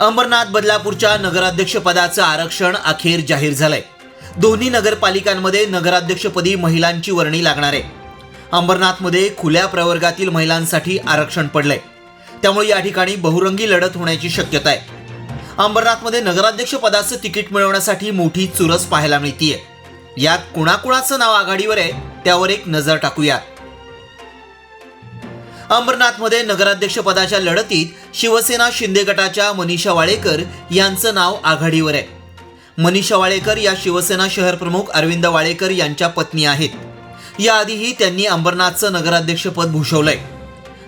अंबरनाथ बदलापूरच्या नगराध्यक्षपदाचं आरक्षण अखेर जाहीर झालंय. दोन्ही नगरपालिकांमध्ये नगराध्यक्षपदी महिलांची वर्णी लागणार. आहे अंबरनाथमध्ये खुल्या प्रवर्गातील महिलांसाठी आरक्षण पडलंय. त्यामुळे या ठिकाणी बहुरंगी लढत होण्याची शक्यता आहे. अंबरनाथमध्ये नगराध्यक्ष पदाचं तिकीट मिळवण्यासाठी मोठी चुरस पाहायला मिळतीये. यात कुणाकुणाचं नाव आघाडीवर आहे त्यावर एक नजर टाकूया अंबरनाथमध्ये नगराध्यक्ष पदाच्या लढतीत शिवसेना शिंदे गटाच्या मनीषा वाळेकर यांचं नाव आघाडीवर आहे. मनीषा वाळेकर या शिवसेना शहर प्रमुख अरविंद वाळेकर यांच्या पत्नी आहेत. याआधीही त्यांनी अंबरनाथचं नगराध्यक्षपद भूषवलंय.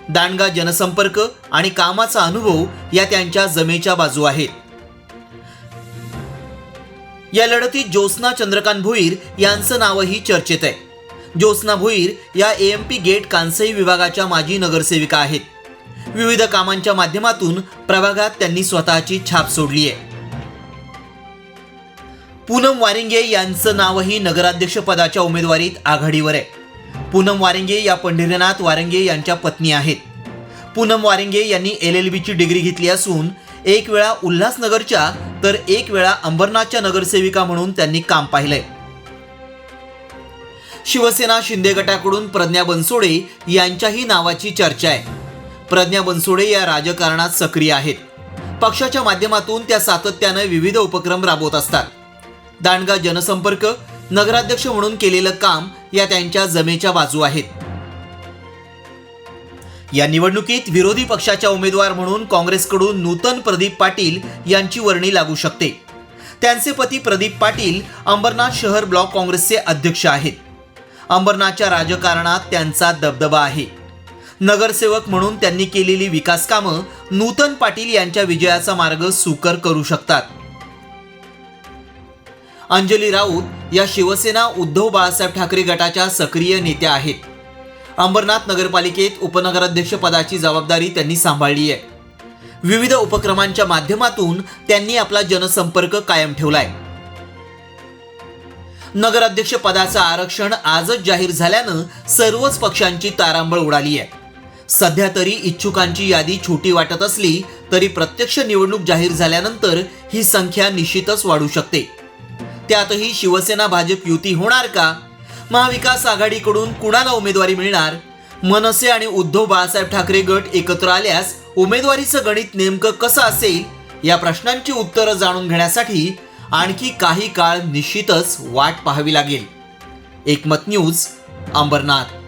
दांडगा जनसंपर्क आणि कामाचा अनुभव या त्यांच्या जमेच्या बाजू आहेत या लढतीत ज्योत्स्ना चंद्रकांत भुईर यांचं नावही चर्चेत आहे. ज्योत्स्ना भुईर या ए एम पी गेट कांसई विभागाच्या माजी नगरसेविका आहेत. विविध कामांच्या माध्यमातून प्रभागात त्यांनी स्वतःची छाप सोडली आहे. पूनम वारिंगे यांचं नावही नगराध्यक्षपदाच्या उमेदवारीत आघाडीवर आहे. पूनम वारिंगे या पंढरीनाथ वारंगे यांच्या पत्नी आहेत. पूनम वारिंगे यांनी एल एल बीची डिग्री घेतली असून एक वेळा उल्हासनगरच्या तर एक वेळा अंबरनाथच्या नगरसेविका म्हणून त्यांनी काम पाहिलंय. शिवसेना शिंदे गटाकडून प्रज्ञा बनसोडे यांच्याही नावाची चर्चा आहे. प्रज्ञा बनसोडे या राजकारणात सक्रिय आहेत. पक्षाच्या माध्यमातून त्या सातत्यानं विविध उपक्रम राबवत असतात. दांडगा जनसंपर्क नगराध्यक्ष म्हणून केलेलं काम या त्यांच्या जमेच्या बाजू आहेत. या निवडणुकीत विरोधी पक्षाच्या उमेदवार म्हणून काँग्रेसकडून नूतन प्रदीप पाटील यांची वर्णी लागू शकते. त्यांचे पती प्रदीप पाटील अंबरनाथ शहर ब्लॉक काँग्रेसचे अध्यक्ष आहेत. अंबरनाथच्या राजकारणात त्यांचा दबदबा आहे. नगरसेवक म्हणून त्यांनी केलेली विकास कामं नूतन पाटील यांच्या विजयाचा मार्ग सुकर करू शकतात. अंजली राऊत या शिवसेना उद्धव बाळासाहेब ठाकरे गटाच्या सक्रिय नेत्या आहेत. अंबरनाथ नगरपालिकेत उपनगराध्यक्ष पदाची जबाबदारी त्यांनी सांभाळली आहे. विविध उपक्रमांच्या माध्यमातून त्यांनी आपला जनसंपर्क कायम ठेवलाय. नगराध्यक्ष पदाचं आरक्षण आजच जाहीर झाल्यानं सर्वच पक्षांची तारांबळ उडाली आहे. सध्या तरी इच्छुकांची यादी छोटी वाटत असली तरी प्रत्यक्ष निवडणूक जाहीर झाल्यानंतर ही संख्या निश्चितच वाढू शकते. त्यातही शिवसेना भाजप युती होणार का? महाविकास आघाडीकडून कुणाला उमेदवारी मिळणार? मनसे आणि उद्धव बाळासाहेब ठाकरे गट एकत्र आल्यास उमेदवारीचं गणित नेमकं कसं असेल? या प्रश्नांची उत्तरं जाणून घेण्यासाठी आणखी काही काळ निश्चितच वाट पाहावी लागेल. एकमत न्यूज अंबरनाथ.